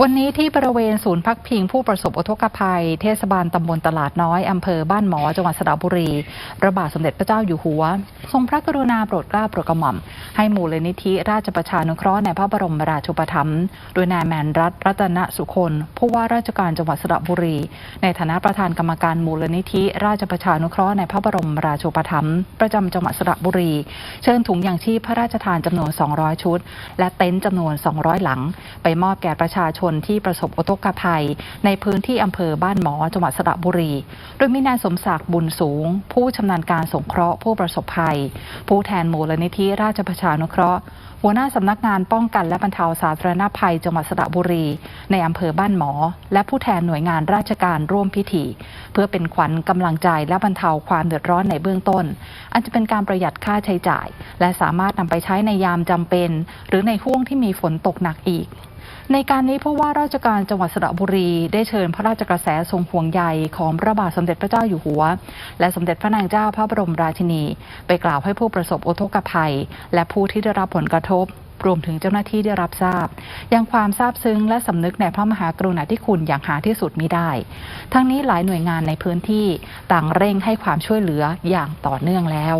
วันนี้ที่บริเวณศูนย์พักพิงผู้ประสบอุทกภัย เทศบาลตำบลตลาดน้อยอำเภอบ้านหมอจังหวัดสระบุรีพระบาทสมเด็จพระเจ้าอยู่หัว ทรงพระกรุณาโปรดเกล้าโปรดกระหม่อม ให้มูลนิธิราชประชานุเคราะห์ในพระบรมราชูปถัมภ์โดยนายแมนรัตน์รัตนสุคนผู้ว่าราชการจังหวัดสระบุรี ในฐานะประธานกรรมการมูลนิธิ ราชประชานุเคราะห์ในพระบรมราชูปถัมภ์ประจำจังหวัดสระบุรี เชิญถุงยางชีพพระราชทานจำนวน 200 ชุด และเต็นท์จำนวน 200 หลัง ไปมอบแก่ประชาชนที่ประสบอุทกภัย ในพื้นที่อำเภอบ้านหมอจังหวัดสระบุรี โดยมีนายสมศักดิ์บุญสูง ผู้ชำนาญการสงเคราะห์ผู้ประสบภัย ผู้แทนมูลนิธิราชประชานุเคราะห์หัวหน้าสำนักงานป้องกันและบรรเทาสาธารณภัยจังหวัดสระบุรี ในอำเภอบ้านหมอ และผู้แทนหน่วยงานราชการร่วมพิธี เพื่อเป็นขวัญกำลังใจและบรรเทาความเดือดร้อนในเบื้องต้น อันจะเป็นการประหยัดค่าใช้จ่าย และสามารถนำไปใช้ในยามจำเป็น หรือในห่วงที่มีฝนตกหนักอีก ในการนี้ผู้ว่าราชการจังหวัดสระบุรีได้เชิญพระราชกระแสทรงห่วงใยของพระบาทสมเด็จพระเจ้าอยู่หัว และสมเด็จพระนางเจ้าพระบรมราชินี ไปกล่าวให้ผู้ประสบอุทกภัย และผู้ที่ได้รับผลกระทบ รวมถึงเจ้าหน้าที่ได้รับทราบ ยังความซาบซึ้งและสำนึกในพระมหากรุณาธิคุณอย่างหาที่สุดมิได้ ทั้งนี้หลายหน่วยงานในพื้นที่ต่างเร่งให้ความช่วยเหลืออย่างต่อเนื่องแล้ว